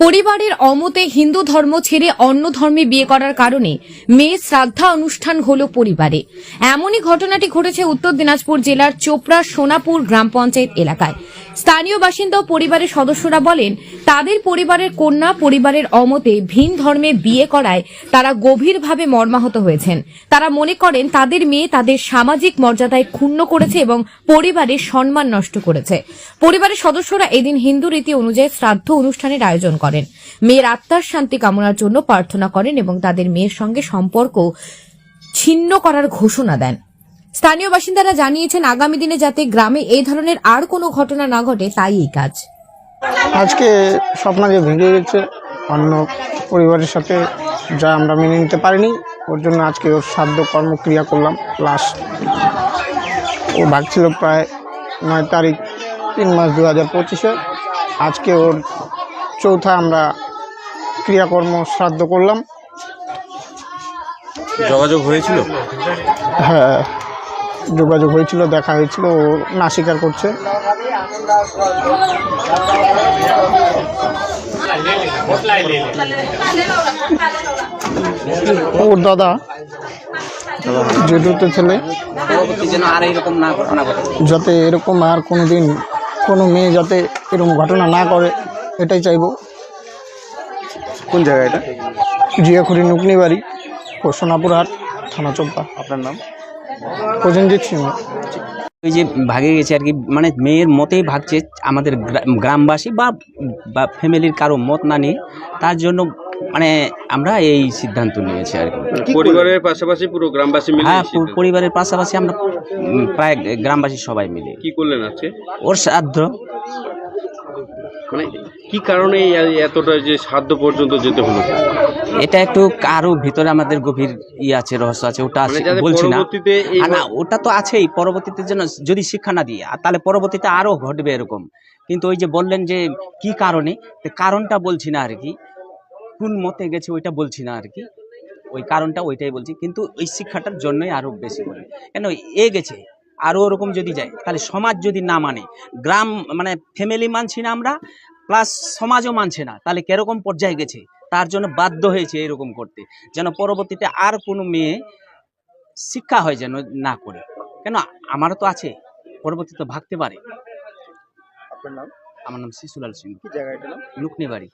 পরিবারের অমতে হিন্দু ধর্ম ছেড়ে অন্য ধর্মে বিয়ে করার কারণে মেয়ে শ্রাদ্ধা অনুষ্ঠান হল পরিবারে। এমনই ঘটনাটি ঘটেছে উত্তর দিনাজপুর জেলার চোপড়া সোনাপুর গ্রাম পঞ্চায়েত এলাকায়। স্থানীয় বাসিন্দা ও পরিবারের সদস্যরা বলেন, তাদের পরিবারের কন্যা পরিবারের অমতে ভিন ধর্মে বিয়ে করায় তারা গভীরভাবে মর্মাহত হয়েছেন। তারা মনে করেন, তাদের মেয়ে তাদের সামাজিক মর্যাদায় ক্ষুণ্ণ করেছে এবং পরিবারের সম্মান নষ্ট করেছে। পরিবারের সদস্যরা এদিন হিন্দু রীতি অনুযায়ী শ্রাদ্ধ অনুষ্ঠানের আয়োজন করেন। মেয়ের আত্মার শান্তি কামনার জন্য প্রার্থনা করেন এবং তাদের মেয়ের সঙ্গে সম্পর্ক ছিন্ন করার ঘোষণা দেন। স্থানীয় বাসিন্দারা জানিয়েছেন আগামী দিনে যাতে গ্রামে এই ধরনের আর কোনো ঘটনা না ঘটে তাই এই কাজ। আজকে স্বপ্ন যে ভেঙে গেছে। অন্য পরিবারের সাথে যা আমরা মেনে নিতে পারিনি ওর জন্য আজকে ওর সাধ্য কর্মক্রিয়া করলাম। প্লাস ও ভাগছিল প্রায় নয় তারিখ তিন মাস দু হাজার পঁচিশে। আজকে ওর চৌথা আমরা ক্রিয়াকর্ম শ্রাদ্ধ করলাম। যোগাযোগ হয়েছিল? হ্যাঁ। যোগাযোগ হয়েছিল দেখা হয়েছিল ও না স্বীকার করছে। ওর দাদা জেঠুতে ছেলে। যাতে এরকম আর কোনো দিন কোনো মেয়ে যাতে এরকম ঘটনা না করে এটাই চাইব। কোন জায়গা এটা? জিয়াখুরি নুকনি বাড়ি ও সোনাপুর হাট থানা চম্পা আপনার নাম? প্রসেনজিৎ সিংহ। ওই যে ভাগে গেছে আর কি মানে মেয়ের মতেই ভাগছে আমাদের গ্রা- গ্রামবাসী বা বা ফ্যামিলির কারও মত না নিয়ে তার জন্য মানে আমরা এই সিদ্ধান্ত নিয়েছি আর কি। পরিবারের পাশাপাশি পুরো গ্রামবাসী মিলে হ্যাঁ পরিবারের পাশাপাশি আমরা প্রায় গ্রামবাসী সবাই মিলে। কি করলেন আজকে? ওর শ্রাদ্ধ। মানে কি কারণে এতটা যে সাধ্য পর্যন্ত যেতে হলো? এটা একটু কারও ভিতরে আমাদের গভীর ই আছে রহস্য আছে ওটা মানে বলছি না। না ওটা তো আছেই পরবর্তীতে যেন যদি শিক্ষা না দিয়ে তাহলে পরবর্তীতে আরও ঘটবে এরকম। কিন্তু ওই যে বললেন যে কি কারণে কারণটা বলছি না আর কি। কোন মতে গেছে ওইটা বলছি না আর কি। ওই কারণটা ওইটাই বলছি। কিন্তু ওই শিক্ষাটার জন্যই আরও বেশি করে। কেন এ গেছে। আরও ওরকম যদি যায় তাহলে সমাজ যদি না মানে গ্রাম মানে ফ্যামিলি মানছি না আমরা প্লাস সমাজও মানছে না তাহলে কীরকম পর্যায়ে গেছে? তার জন্য বাধ্য হয়েছে এরকম করতে যেন পরবর্তীতে আর কোনো মেয়ে শিক্ষা হয় যেন না করে। কেন? আমারও তো আছে পরবর্তীতে ভাগতে পারে। আপনার নাম? আমার নাম শিশুলাল সিং লুকনি বাড়ি